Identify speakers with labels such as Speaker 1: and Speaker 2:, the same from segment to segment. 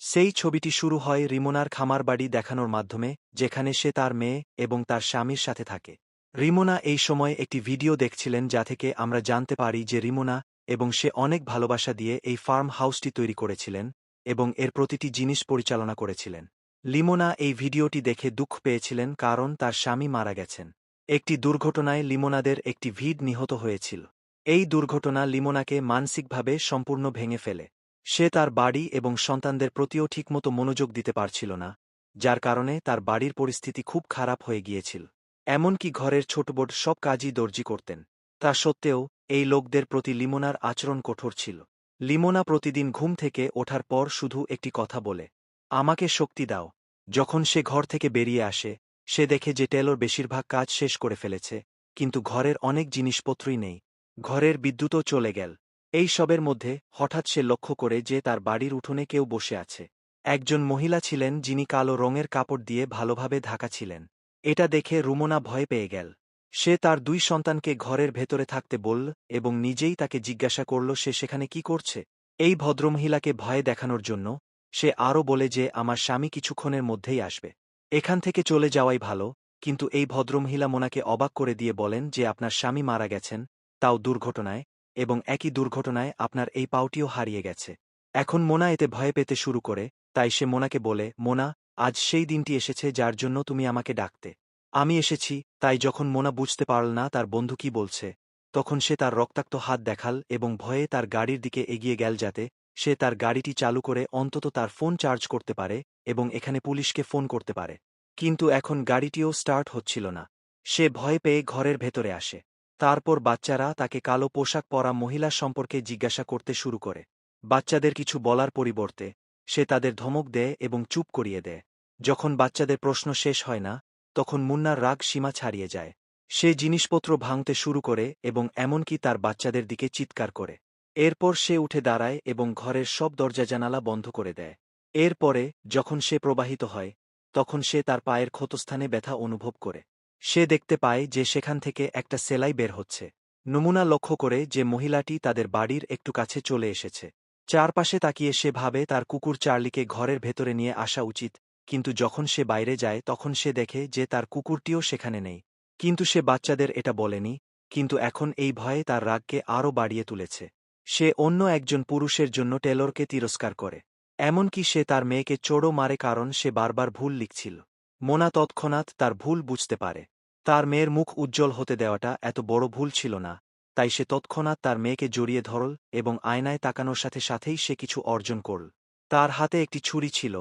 Speaker 1: সেই ছবিটি শুরু হয় রিমোনার খামার বাড়ি দেখানোর মাধ্যমে, যেখানে সে তার মেয়ে এবং তার স্বামীর সাথে থাকে। রিমোনা এই সময় একটি ভিডিও দেখছিলেন যা থেকে আমরা জানতে পারি যে রিমোনা এবং সে অনেক ভালোবাসা দিয়ে এই ফার্ম হাউসটি তৈরি করেছিলেন এবং এর প্রতিটি জিনিস পরিচালনা করেছিলেন। লিমোনা এই ভিডিওটি দেখে দুঃখ পেয়েছিলেন কারণ তার স্বামী মারা গেছেন। একটি দুর্ঘটনায় লিমোনাদের একটি ভিড় নিহত হয়েছিল। এই দুর্ঘটনা লিমোনাকে মানসিকভাবে সম্পূর্ণ ভেঙে ফেলে। সে তার বাড়ি এবং সন্তানদের প্রতিও ঠিকমতো মনোযোগ দিতে পারছিল না, যার কারণে তার বাড়ির পরিস্থিতি খুব খারাপ হয়ে গিয়েছিল। এমনকি ঘরের ছোটবোট সব কাজই দর্জি করতেন। তা সত্ত্বেও, এই লোকদের প্রতি লিমোনার আচরণ কঠোর ছিল। লিমোনা প্রতিদিন ঘুম থেকে ওঠার পর শুধু একটি কথা বলে, আমাকে শক্তি দাও। যখন সে ঘর থেকে বেরিয়ে আসে, সে দেখে যে টেলর বেশিরভাগ কাজ শেষ করে ফেলেছে, কিন্তু ঘরের অনেক জিনিসপত্রই নেই। ঘরের বিদ্যুৎও চলে গেল। এই সবের মধ্যে হঠাৎ সে লক্ষ্য করে যে তার বাড়ির উঠোনে কেউ বসে আছে। একজন মহিলা ছিলেন যিনি কালো রঙের কাপড় দিয়ে ভালোভাবে ঢাকা ছিলেন। এটা দেখে রুমনা ভয় পেয়ে গেল। সে তার দুই সন্তানকে ঘরের ভেতরে থাকতে বলল এবং নিজেই তাকে জিজ্ঞাসা করল সে সেখানে কি করছে। এই ভদ্রমহিলাকে ভয় দেখানোর জন্য সে আরও বলে যে আমার স্বামী কিছুক্ষণের মধ্যেই আসবে। এখান থেকে চলে যাওয়াই ভালো, কিন্তু এই ভদ্রমহিলা মোনাকে অবাক করে দিয়ে বলেন যে আপনার স্বামী মারা গেছেন, তাও দুর্ঘটনায়। এবং একই দুর্ঘটনায় আপনার এই পাউটিও হারিয়ে গেছে। এখন মোনা এতে ভয় পেতে শুরু করে, তাই সে মোনাকে বলে, মোনা, আজ সেই দিনটি এসেছে যার জন্য তুমি আমাকে ডাকতে। আমি এসেছি, তাই যখন মোনা বুঝতে পারল না তার বন্ধু কি বলছে, তখন সে তার রক্তাক্ত হাত দেখাল এবং ভয়ে তার গাড়ির দিকে এগিয়ে গেল যাতে সে তার গাড়িটি চালু করে অন্তত তার ফোন চার্জ করতে পারে এবং এখানে পুলিশকে ফোন করতে পারে। কিন্তু এখন গাড়িটিও স্টার্ট হচ্ছিল না। সে ভয় পেয়ে ঘরের ভেতরে আসে। তারপর বাচ্চারা তাকে কালো পোশাক পরা মহিলা সম্পর্কে জিজ্ঞাসা করতে শুরু করে। বাচ্চাদের কিছু বলার পরিবর্তে, সে তাদের ধমক দেয় এবং চুপ করিয়ে দেয়। যখন বাচ্চাদের প্রশ্ন শেষ হয় না, তখন মুন্নার রাগ সীমা ছাড়িয়ে যায়। সে জিনিসপত্র ভাঙতে শুরু করে এবং এমনকি তার বাচ্চাদের দিকে চিৎকার করে। এরপর সে উঠে দাঁড়ায় এবং ঘরের সব দরজা জানালা বন্ধ করে দেয়। এরপরে, যখন সে প্রবাহিত হয়, তখন সে তার পায়ের ক্ষতস্থানে ব্যথা অনুভব করে। সে দেখতে পায় যে সেখান থেকে একটা সেলাই বের হচ্ছে। নমুনা লক্ষ্য করে যে মহিলাটি তাদের বাড়ির একটু কাছে চলে এসেছে। চারপাশে তাকিয়ে সে ভাবে তার কুকুর চার্লিকে ঘরের ভেতরে নিয়ে আসা উচিত, কিন্তু যখন সে বাইরে যায় তখন সে দেখে যে তার কুকুরটিও সেখানে নেই। কিন্তু সে বাচ্চাদের এটা বলেনি, কিন্তু এখন এই ভয়ে তার রাগকে আরও বাড়িয়ে তুলেছে। সে অন্য একজন পুরুষের জন্য টেলরকে তিরস্কার করে। এমনকি সে তার মেয়েকে চোড়ও মারে কারণ সে বারবার ভুল লিখছিল। মোনা তৎক্ষণাৎ তার ভুল বুঝতে পারে। তার মেয়ের মুখ উজ্জ্বল হতে দেওয়াটা এত বড় ভুল ছিল না, তাই সে তৎক্ষণাৎ তার মেয়েকে জড়িয়ে ধরল এবং আয়নায় তাকানোর সাথে সাথেই সে কিছু অর্জন করল। তার হাতে একটি ছুরি ছিল,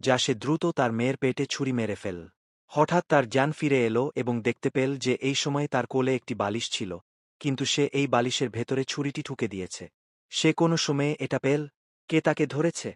Speaker 1: যা সে দ্রুত তার মেয়ের পেটে ছুরি মেরে ফেল হঠাৎ তার জ্ঞান ফিরে এলো এবং দেখতে পেল যে এই সময়ে তার কোলে একটি বালিশ ছিল, কিন্তু সে এই বালিশের ভেতরে ছুরিটি ঠুকে দিয়েছে। সে কোনো সময়ে এটা পেল? কে তাকে ধরেছে?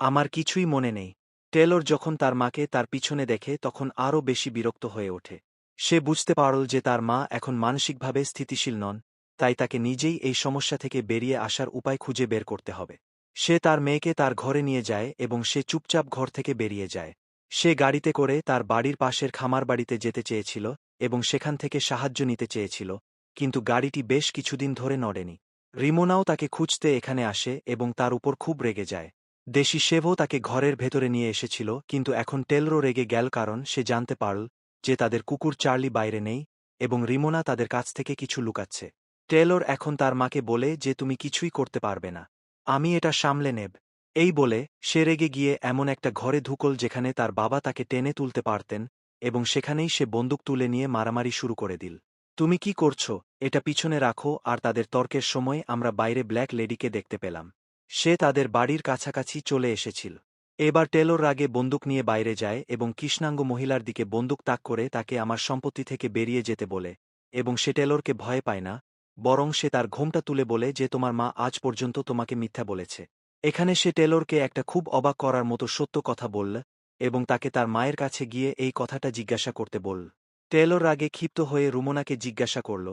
Speaker 1: আমার কিছুই মনে নেই। টেলর যখন তার মাকে তার পিছনে দেখে তখন আরও বেশি বিরক্ত হয়ে ওঠে। সে বুঝতে পারল যে তার মা এখন মানসিকভাবে স্থিতিশীল নন, তাই তাকে নিজেই এই সমস্যা থেকে বেরিয়ে আসার উপায় খুঁজে বের করতে হবে। সে তার মেয়েকে তার ঘরে নিয়ে যায় এবং সে চুপচাপ ঘর থেকে বেরিয়ে যায়। সে গাড়িতে করে তার বাড়ির পাশের খামার বাড়িতে যেতে চেয়েছিল এবং সেখান থেকে সাহায্য নিতে চেয়েছিল, কিন্তু গাড়িটি বেশ কিছুদিন ধরে নড়েনি। রিমোনাও তাকে খুঁজতে এখানে আসে এবং তার উপর খুব রেগে যায়। দেশি শেভও তাকে ঘরের ভেতরে নিয়ে এসেছিল, কিন্তু এখন টেলরো রেগে গেল কারণ সে জানতে পারল যে তাদের কুকুর চার্লি বাইরে নেই এবং রিমোনা তাদের কাছ থেকে কিছু লুকাচ্ছে। টেলর এখন তার মাকে বলে যে তুমি কিছুই করতে পারবে না। আমি এটা সামলে নেব। এই বলে সে রেগে গিয়ে এমন একটা ঘরে ধুকল যেখানে তার বাবা তাকে টেনে তুলতে পারতেন এবং সেখানেই সে বন্দুক তুলে নিয়ে মারামারি শুরু করে দিল। তুমি কি করছ? এটা পিছনে রাখো আর তাদের তর্কের সময় আমরা বাইরে ব্ল্যাক লেডিকে দেখতে পেলাম। সে তাদের বাড়ির কাছাকাছি চলে এসেছিল। এবার টেলর রাগে বন্দুক নিয়ে বাইরে যায় এবং কৃষ্ণাঙ্গ মহিলার দিকে বন্দুক তাক করে তাকে আমার সম্পত্তি থেকে বেরিয়ে যেতে বলে এবং সে টেলরকে ভয় পায় না, বরং সে তার ঘোমটা তুলে বলে যে তোমার মা আজ পর্যন্ত তোমাকে মিথ্যা বলেছে। এখানে সে টেলরকে একটা খুব অবাক করার মতো সত্য কথা বলল এবং তাকে তার মায়ের কাছে গিয়ে এই কথাটা জিজ্ঞাসা করতে বলল। টেলর রাগে ক্ষিপ্ত হয়ে রুমোনাকে জিজ্ঞাসা করল,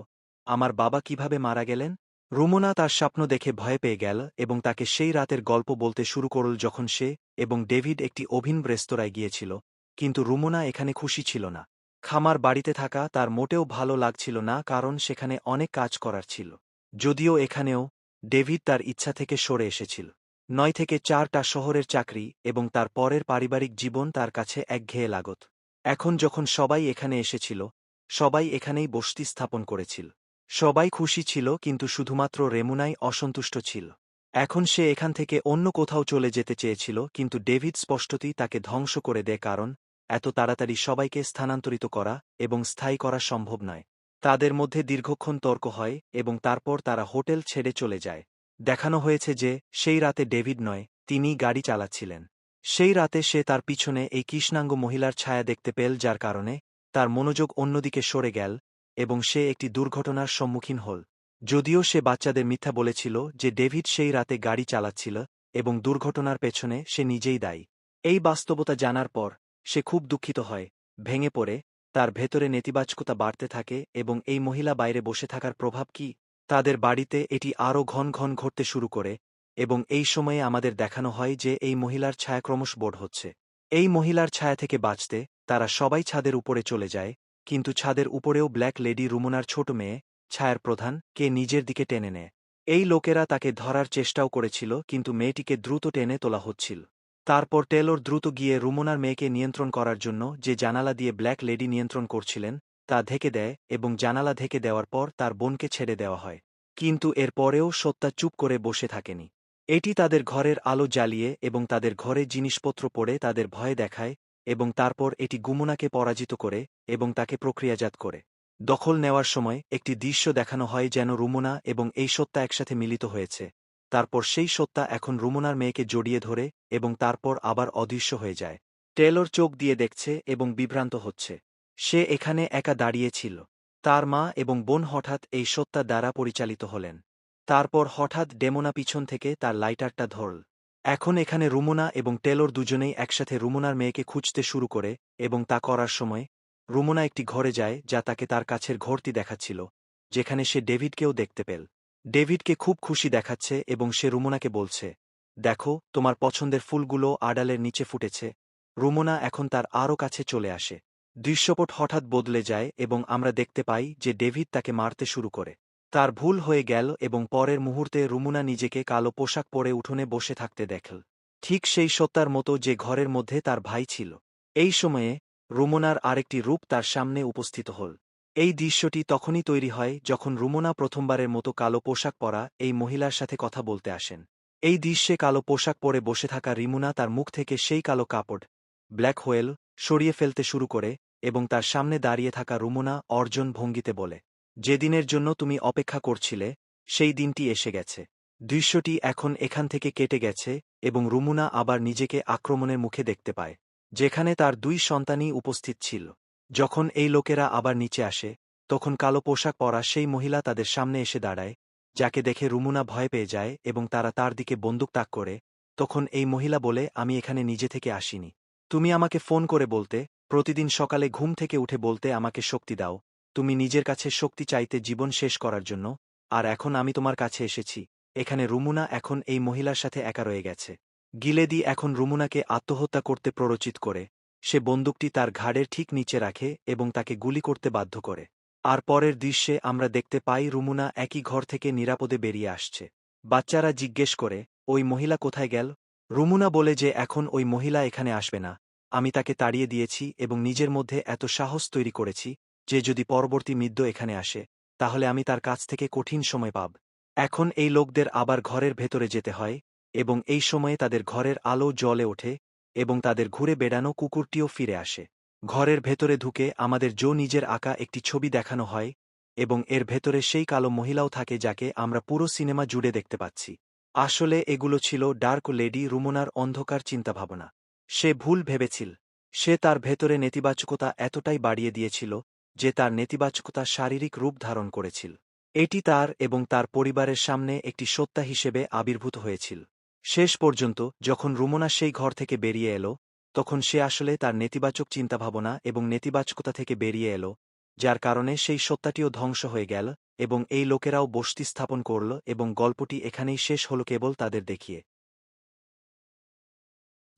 Speaker 1: আমার বাবা কীভাবে মারা গেলেন? রুমোনা তার স্বপ্ন দেখে ভয় পেয়ে গেল এবং তাকে সেই রাতের গল্প বলতে শুরু করল যখন সে এবং ডেভিড একটি অভিন রেস্তোরাঁয় গিয়েছিল। কিন্তু রুমোনা এখানে খুশি ছিল না। খামার বাড়িতে থাকা তার মোটেও ভালো লাগছিল না কারণ সেখানে অনেক কাজ করার ছিল। যদিও এখানেও ডেভিড তার ইচ্ছা থেকে সরে এসেছিল। নয় থেকে চারটা শহরের চাকরি এবং তার পরের পারিবারিক জীবন তার কাছে একঘেয়ে লাগত। এখন যখন সবাই এখানে এসেছিল, সবাই এখানেই বসতি স্থাপন করেছিল। সবাই খুশি ছিল, কিন্তু শুধুমাত্র রেমুনাই অসন্তুষ্ট ছিল। এখন সে এখান থেকে অন্য কোথাও চলে যেতে চেয়েছিল, কিন্তু ডেভিড স্পষ্টতই তাকে ধ্বংস করে দেয় কারণ, এত তাড়াতাড়ি সবাইকে স্থানান্তরিত করা এবং স্থায়ী করা সম্ভব নয়। তাদের মধ্যে দীর্ঘক্ষণ তর্ক হয় এবং তারপর তারা হোটেল ছেড়ে চলে যায়। দেখানো হয়েছে যে, সেই রাতে ডেভিড নয় তিনি গাড়ি চালাচ্ছিলেন। সেই রাতে সে তার পিছনে এই কৃষ্ণাঙ্গ মহিলার ছায়া দেখতে পেল, যার কারণে তার মনোযোগ অন্যদিকে সরে গেল এবং সে একটি দুর্ঘটনার সম্মুখীন হল। যদিও সে বাচ্চাদের মিথ্যা বলেছিল যে ডেভিড সেই রাতে গাড়ি চালাচ্ছিল এবং দুর্ঘটনার পেছনে সে নিজেই দায়ী। এই বাস্তবতা জানার পর সে খুব দুঃখিত হয়, ভেঙে পড়ে, তার ভেতরে নেতিবাচকতা বাড়তে থাকে এবং এই মহিলা বাইরে বসে থাকার প্রভাব কি? তাদের বাড়িতে এটি আরও ঘন ঘন ঘটতে শুরু করে এবং এই সময়ে আমাদের দেখানো হয় যে এই মহিলার ছায়া ক্রমশ বোর্ড হচ্ছে। এই মহিলার ছায়া থেকে বাঁচতে তারা সবাই ছাদের উপরে চলে যায় কিন্তু ছাদের উপরেও ব্ল্যাক লেডি রুমনার ছোট মেয়ে, ছায়ার প্রধান, কে নিজের দিকে টেনে নেয়। এই লোকেরা তাকে ধরার চেষ্টাও করেছিল, কিন্তু মেয়েটিকে দ্রুত টেনে তোলা হচ্ছিল। তারপর টেলর দ্রুত গিয়ে রুমনার মেয়েকে নিয়ন্ত্রণ করার জন্য যে জানালা দিয়ে ব্ল্যাক লেডি নিয়ন্ত্রণ করছিলেন, তা ঢেকে দেয় এবং জানালা ঢেকে দেওয়ার পর তার বোনকে ছেড়ে দেওয়া হয়। কিন্তু এর পরেও সত্তা চুপ করে বসে থাকেনি। এটি তাদের ঘরের আলো জ্বালিয়ে এবং তাদের ঘরে জিনিসপত্র পড়ে তাদের ভয়ে দেখায় এবং তারপর এটি গুমনাকে পরাজিত করে এবং তাকে প্রক্রিয়াজাত করে। দখল নেওয়ার সময় একটি দৃশ্য দেখানো হয় যেন রুমনা এবং এই সত্তা একসাথে মিলিত হয়েছে। তারপর সেই সত্তা এখন রুমনার মেয়েকে জড়িয়ে ধরে এবং তারপর আবার অদৃশ্য হয়ে যায়। টেলর চোখ দিয়ে দেখছে এবং বিভ্রান্ত হচ্ছে। সে এখানে একা দাঁড়িয়েছিল তার মা এবং বোন হঠাৎ এই সত্তা দ্বারা পরিচালিত হলেন। তারপর হঠাৎ ডেমোনা পিছন থেকে তার লাইটারটা ধরল। এখন এখানে রুমনা এবং টেলর দুজনেই একসাথে রুমুনার মেয়েকে খুঁজতে শুরু করে এবং তা করার সময় রুমনা একটি ঘরে যায় যা তাকে তার কাছের ঘরটি দেখাচ্ছিল, যেখানে সে ডেভিডকেও দেখতে পেল। ডেভিডকে খুব খুশি দেখাচ্ছে এবং সে রুমনাকে বলছে, দেখো, তোমার পছন্দের ফুলগুলো আডালের নিচে ফুটেছে। রুমনা এখন তার আরও কাছে চলে আসে। দৃশ্যপট হঠাৎ বদলে যায় এবং আমরা দেখতে পাই যে ডেভিড তাকে মারতে শুরু করে। তার ভুল হয়ে গেল এবং পরের মুহূর্তে রুমুনা নিজেকে কালো পোশাক পরে উঠোনে বসে থাকতে দেখল। ঠিক সেই সত্তার মতো যে ঘরের মধ্যে তার ভাই ছিল। এই সময়ে, রুমনার আরেকটি রূপ তার সামনে উপস্থিত হল। এই দৃশ্যটি তখনই তৈরি হয় যখন রুমনা প্রথমবারের মতো কালো পোশাক পরা এই মহিলার সাথে কথা বলতে আসেন। এই দৃশ্যে কালো পোশাক পরে বসে থাকা রিমুনা তার মুখ থেকে সেই কালো কাপড়, ব্ল্যাক হোয়েল, সরিয়ে ফেলতে শুরু করে এবং তার সামনে দাঁড়িয়ে থাকা রুমনা অর্জন ভঙ্গিতে বলে যে দিনের জন্য তুমি অপেক্ষা করছিলে, সেই দিনটি এসে গেছে। দৃশ্যটি এখন এখান থেকে কেটে গেছে এবং রুমুনা আবার নিজেকে আক্রমণের মুখে দেখতে পায়, যেখানে তার দুই সন্তানই উপস্থিত ছিল। যখন এই লোকেরা আবার নিচে আসে, তখন কালো পোশাক পরা সেই মহিলা তাদের সামনে এসে দাঁড়ায়, যাকে দেখে রুমুনা ভয় পেয়ে যায় এবং তারা তার দিকে বন্দুক তাক করে। তখন এই মহিলা বলে, আমি এখানে নিজে থেকে আসিনি। তুমি আমাকে ফোন করে বলতে, প্রতিদিন সকালে ঘুম থেকে উঠে বলতে আমাকে শক্তি দাও তুমি নিজের কাছে শক্তি চাইতে জীবন শেষ করার জন্য, আর এখন আমি তোমার কাছে এসেছি। এখানে রুমুনা এখন এই মহিলার সাথে একা রয়ে গেছে। গিলেদি এখন রুমুনাকে আত্মহত্যা করতে প্ররোচিত করে। সে বন্দুকটি তার ঘাড়ের ঠিক নিচে রাখে এবং তাকে গুলি করতে বাধ্য করে। আর পরের দৃশ্যে আমরা দেখতে পাই রুমুনা একই ঘর থেকে নিরাপদে বেরিয়ে আসছে। বাচ্চারা জিজ্ঞেস করে, ওই মহিলা কোথায় গেল? রুমুনা বলে যে, এখন ওই মহিলা এখানে আসবে না। আমি তাকে তাড়িয়ে দিয়েছি এবং নিজের মধ্যে এত সাহস তৈরি করেছি যে যদি পরবর্তী মিদ্য এখানে আসে, তাহলে আমি তার কাছ থেকে কঠিন সময় পাব। এখন এই লোকদের আবার ঘরের ভেতরে যেতে হয়, এবং এই সময়ে তাদের ঘরের আলো জলে ওঠে, এবং তাদের ঘুরে বেড়ানো কুকুরটিও ফিরে আসে। ঘরের ভেতরে ঢুকে আমাদের জো নিজের আঁকা একটি ছবি দেখানো হয়, এবং এর ভেতরে সেই কালো মহিলাও থাকে যাকে আমরা পুরো সিনেমা জুড়ে দেখতে পাচ্ছি। আসলে এগুলো ছিল ডার্ক লেডি রুমনার অন্ধকার চিন্তাভাবনা। সে ভুল ভেবেছিল। সে তার ভেতরে নেতিবাচকতা এতটাই বাড়িয়ে দিয়েছিল যে তার নেতিবাচকতা শারীরিক রূপ ধারণ করেছিল। এটি তার এবং তার পরিবারের সামনে একটি সত্তা হিসেবে আবির্ভূত হয়েছিল। শেষ পর্যন্ত, যখন রুমনা সেই ঘর থেকে বেরিয়ে এলো, তখন সে আসলে তার নেতিবাচক চিন্তাভাবনা এবং নেতিবাচকতা থেকে বেরিয়ে এলো, যার কারণে সেই সত্তাটিও ধ্বংস হয়ে গেল এবং এই লোকেরাও বসতি স্থাপন করল এবং গল্পটি এখানেই শেষ হল কেবল তাদের দেখিয়ে।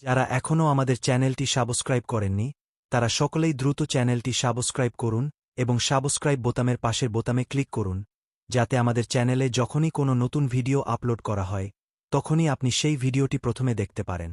Speaker 1: যারা এখনও আমাদের চ্যানেলটি সাবস্ক্রাইব করেননি তারা সকলেই দ্রুত চ্যানেলটি সাবস্ক্রাইব করুন এবং সাবস্ক্রাইব বোতামের পাশের বোতামে ক্লিক করুন, যাতে আমাদের চ্যানেলে যখনই কোনো নতুন ভিডিও আপলোড করা হয়, তখনই আপনি সেই ভিডিওটি প্রথমে দেখতে পারেন।